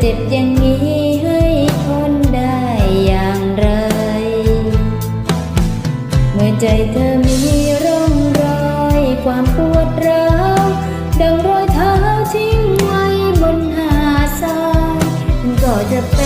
เจ็บอย่างนี้ให้ทนได้อย่างไร เมื่อใจเธอมีร่องรอยความปวดร้าวดังรอยเท้าทิ้งไว้บนหาดทรายก็จะเป็น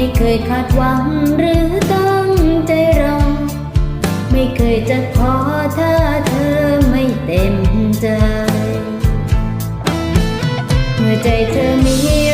ไม่เคยคาดหวังหรือตั้งใจรอ ไม่เคยจะขอถ้าเธอไม่เต็มใจ เมื่อใจเธอมี